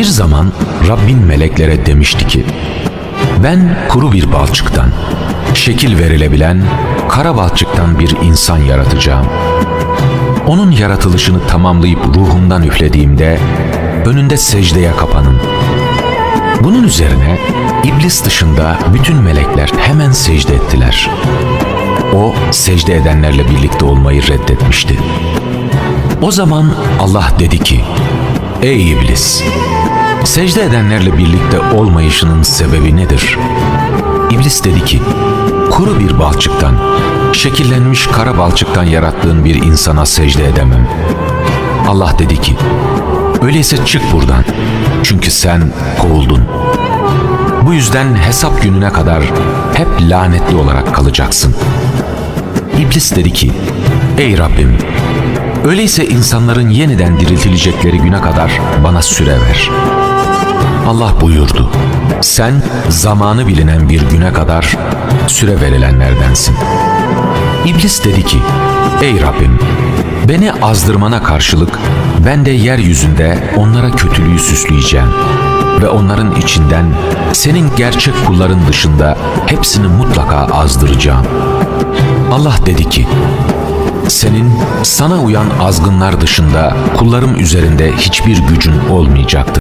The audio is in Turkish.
Bir zaman Rabbin meleklere demişti ki, ben kuru bir balçıktan, şekil verilebilen kara balçıktan bir insan yaratacağım. Onun yaratılışını tamamlayıp ruhumdan üflediğimde önünde secdeye kapanın. Bunun üzerine iblis dışında bütün melekler hemen secde ettiler. O secde edenlerle birlikte olmayı reddetmişti. O zaman Allah dedi ki, Ey iblis! Secde edenlerle birlikte olmayışının sebebi nedir? İblis dedi ki, kuru bir balçıktan, şekillenmiş kara balçıktan yarattığın bir insana secde edemem. Allah dedi ki, öyleyse çık buradan. Çünkü sen kovuldun. Bu yüzden hesap gününe kadar hep lanetli olarak kalacaksın. İblis dedi ki, Ey Rabbim, öyleyse insanların yeniden diriltilecekleri güne kadar bana süre ver. Allah buyurdu, sen zamanı bilinen bir güne kadar süre verilenlerdensin. İblis dedi ki, Ey Rabbim, beni azdırmana karşılık ben de yeryüzünde onlara kötülüğü süsleyeceğim ve onların içinden senin gerçek kulların dışında hepsini mutlaka azdıracağım. Allah dedi ki, senin sana uyan azgınlar dışında kullarım üzerinde hiçbir gücün olmayacaktır.